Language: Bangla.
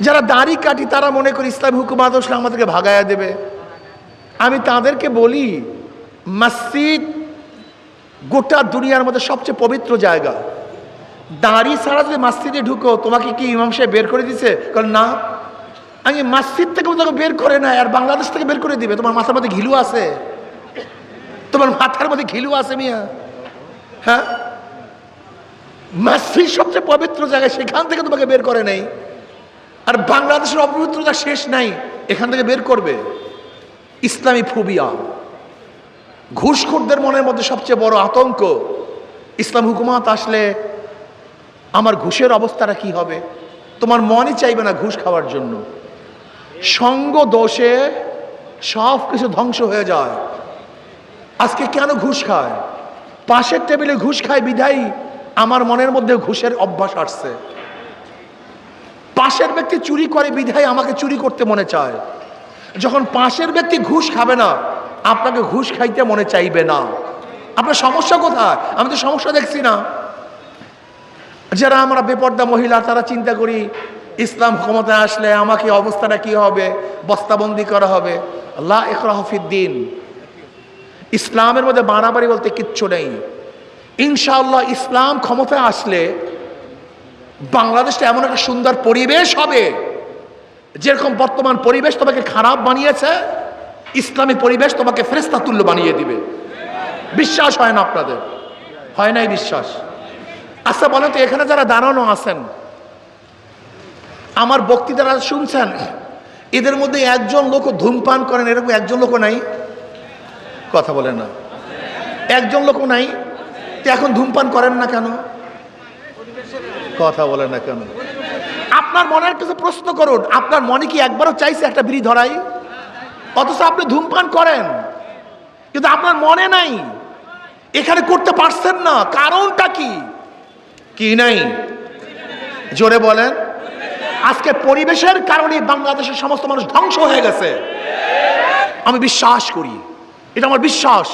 যারা দাড়ি কাটি, তারা মনে করি ইসলামী হুকুমাত আসলে আমাদেরকে ভাগায়া দেবে। আমি তাদেরকে বলি, মসজিদ গোটা দুনিয়ার মধ্যে সবচেয়ে পবিত্র জায়গা। দাড়ি ছাড়া যদি মসজিদে ঢুকো, তোমাকে কি ইমাম সাহেব বের করে দিছে? কারণ না। আমি মসজিদ থেকে তোমাকে বের করে না আর বাংলাদেশ থেকে বের করে দিবে। তোমার মাথার মধ্যে ঘিলু আছে? তোমার মাথার মধ্যে ঘিলু আছে, মিয়া? হ্যাঁ? মসজিদ সবচেয়ে পবিত্র জায়গা, সেখান থেকে তোমাকে বের করে নেই। আর বাংলাদেশের অপবিত্রতা শেষ নাই, এখান থেকে বের করবে। ইসলামী ফোবিয়া। ঘুষখোরদের মনের মধ্যে সবচেয়ে বড় আতঙ্ক, ইসলাম হুকুমাত আসলে আমার ঘুষের অবস্থাটা কি হবে? তোমার মনই চাইবে না ঘুষ খাওয়ার জন্য। সঙ্গ দোষে সব কিছু ধ্বংস হয়ে যায়। আজকে কেন ঘুষ খায়? পাশের টেবিলে ঘুষ খায় বিধাই আমার মনের মধ্যে ঘুষের অভ্যাস আসছে। পাশের ব্যক্তি চুরি করে বিধায় আমাকে চুরি করতে মনে চায়। যখন পাশের ব্যক্তি ঘুষ খাবে না, আপনাকে ঘুষ খাইতে মনে চাইবে না। আপনার সমস্যা কোথায়? আমি তো সমস্যা দেখছি না। যারা আমরা বেপর্দা মহিলা, তারা চিন্তা করি, ইসলাম ক্ষমতায় আসলে আমাকে অবস্থাটা কি হবে? বস্তাবন্দি করা হবে। ইকরাহফিদ্দিন ইসলামের মধ্যে বাড়াবাড়ি বলতে কিচ্ছু নেই। ইনশাআল্লাহ ইসলাম ক্ষমতায় আসলে বাংলাদেশটা এমন একটা সুন্দর পরিবেশ হবে, যেরকম বর্তমান পরিবেশ তোমাকে খারাপ বানিয়েছে, ইসলামী পরিবেশ তোমাকে ফেরেস্তা তুল্য বানিয়ে দিবে। বিশ্বাস হয় না আপনাদের? হয় নাই বিশ্বাস? আচ্ছা বলেন তো, এখানে যারা দাঁড়ানো আছেন, আমার বক্তৃতারা শুনছেন, এদের মধ্যে একজন লোক ধূমপান করেন, এরকম একজন লোক নাই? কথা বলে না। একজন লোক নাই? এখন ধূমপান করেন না কেন? কথা বলেন না কেন? আপনার মনের কাছে প্রশ্ন করুন আপনার মনে কি একবারও চাইছে একটা বিড়ি ধরাই? অথচ আপনি ধূমপান করেন। কিন্তু আপনার মনে নাই। এখানে করতে পারছেন না। কারণটা কি? কি নাই? জোরে বলেন। আজকে পরিবেশের কারণে বাংলাদেশের সমস্ত মানুষ ধ্বংস হয়ে গেছে। আমি বিশ্বাস করি। এটা আমার বিশ্বাস।